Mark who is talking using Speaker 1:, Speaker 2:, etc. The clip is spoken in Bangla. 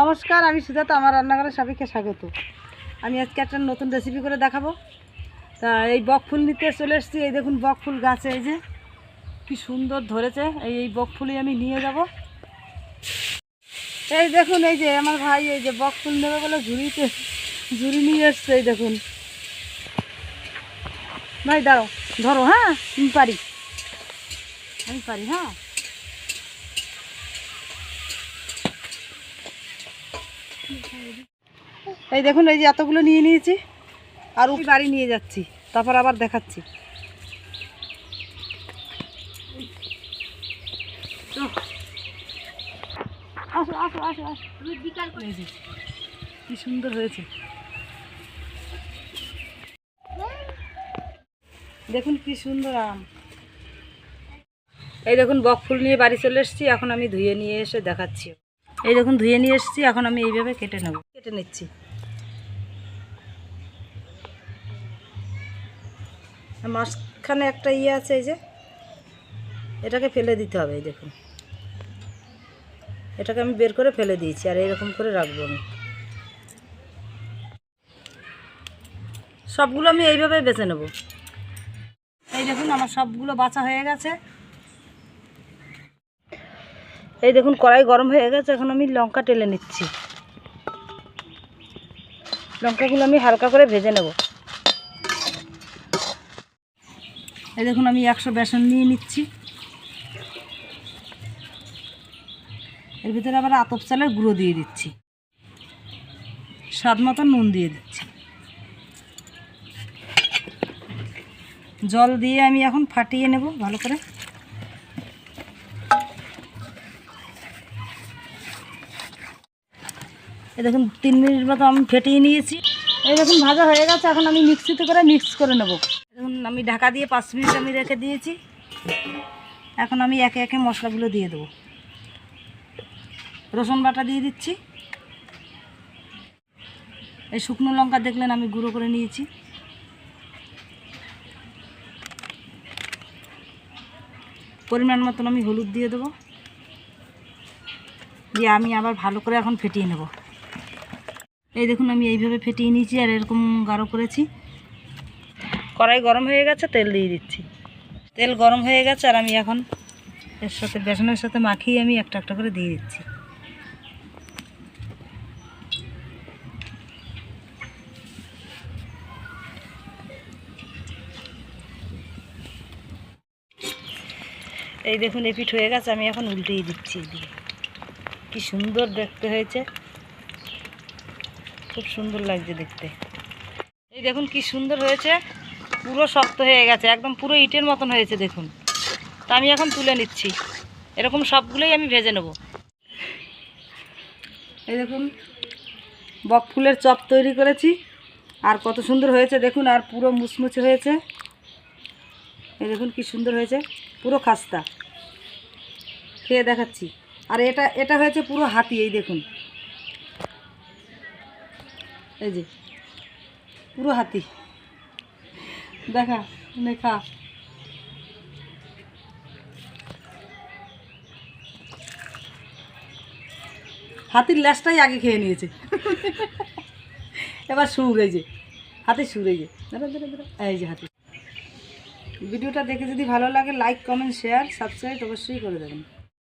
Speaker 1: নমস্কার, আমি সুজাতা, আমার রান্নাঘরে সবাইকে স্বাগত। আমি আজকে একটা নতুন রেসিপি করে দেখাবো। তা এই বক ফুল নিতে চলে এসেছি। এই দেখুন বক ফুল গাছে, এই যে কি সুন্দর ধরেছে। এই এই বক ফুলই আমি নিয়ে যাব। এই দেখুন, এই যে আমার ভাই, এই যে বক ফুল নেবে বলে ঝুড়িতে, ঝুড়ি নিয়ে এসছে, এই দেখুন। ভাই দাঁড়ো ধরো হ্যাঁ? আমি পারি। আমি পারি হ্যাঁ? এই দেখুন, এই যে এতগুলো নিয়ে নিয়েছি। আর ওই বাড়ি নিয়ে যাচ্ছি। তারপর আবার দেখাচ্ছি। কি সুন্দর হয়েছে। দেখুন কি সুন্দর আম। এই দেখুন, বক ফুল নিয়ে বাড়ি চলে এসেছি। এখন আমি ধুয়ে নিয়ে এসে দেখাচ্ছি। এই দেখুন ধুয়ে নিয়ে এসেছি, এখন আমি এইভাবে কেটে নেব। কেটে নিচ্ছি। মাঝখানে একটা ইয়ে আছে, এই যে, এটাকে ফেলে দিতে হবে, এই দেখুন। এটাকে আমি বের করে ফেলে দিয়েছি, আর এরকম করে রাখব আমি। সবগুলো আমি এইভাবে বেছে নেব। এই দেখুন, আমার সবগুলো বাছা হয়ে গেছে। এই দেখুন, কড়াই গরম হয়ে গেছে, এখন আমি লঙ্কা টেলে নিচ্ছি। লঙ্কাগুলো আমি হালকা করে ভেজে নেব। এই দেখুন, আমি একশো বেসন নিয়ে নিচ্ছি। এর ভিতরে আবার আতপ চালের গুঁড়ো দিয়ে দিচ্ছি। স্বাদ মতো নুন দিয়ে দিচ্ছি। জল দিয়ে আমি এখন ফাটিয়ে নেব ভালো করে। এই দেখুন, তিন মিনিট মতো আমি ফেটিয়ে নিয়েছি। এই দেখুন, ভাজা হয়ে গেছে। এখন আমি মিক্সিতে করে মিক্স করে নেব। দেখুন, আমি ঢাকা দিয়ে পাঁচ মিনিট আমি রেখে দিয়েছি। এখন আমি একে একে মশলাগুলো দিয়ে দেবো। রসুন বাটা দিয়ে দিচ্ছি। এই শুকনো লঙ্কা দেখলেন, আমি গুঁড়ো করে নিয়েছি। পরিমাণ মতন আমি হলুদ দিয়ে দেবো। দিয়ে আমি আবার ভালো করে এখন ফেটিয়ে নেব। এই দেখুন, আমি এইভাবে ফেটিয়ে নিয়েছি আর এরকম গাঢ় করেছি। কড়াই গরম হয়ে গেছে, তেল দিয়ে দিচ্ছি। তেল গরম হয়ে গেছে আর আমি এখন এর সাথে, বেসনের সাথে মাখিয়ে আমি একটা একটা করে দিয়ে দিচ্ছি। এই দেখুন এপিট হয়ে গেছে, আমি এখন উল্টেই দিচ্ছি এদিকে। কি সুন্দর দেখতে হয়েছে। খুব সুন্দর লাগছে দেখতে। এই দেখুন কি সুন্দর হয়েছে, পুরো শক্ত হয়ে গেছে, একদম পুরো ইটের মতন হয়েছে দেখুন। তা আমি এখন তুলে নিচ্ছি, এরকম সবগুলোই আমি ভেজে নেব। এই দেখুন, বক ফুলের চপ তৈরি করেছি, আর কত সুন্দর হয়েছে দেখুন, আর পুরো মুচমুচে হয়েছে। এই দেখুন কি সুন্দর হয়েছে, পুরো খাস্তা। খেয়ে দেখাচ্ছি। আর এটা এটা হয়েছে পুরো হাতি, এই দেখুন। এই যে, পুরো হাতি। দেখা দেখা হাতির ল্যাসটাই আগে খেয়ে নিয়েছে। এবার সুর এই যে। হাতির সুর এই যে। এই যে হাতি। ভিডিওটা দেখে যদি ভালো লাগে লাইক কমেন্ট শেয়ার সাবস্ক্রাইব অবশ্যই করে দেবেন।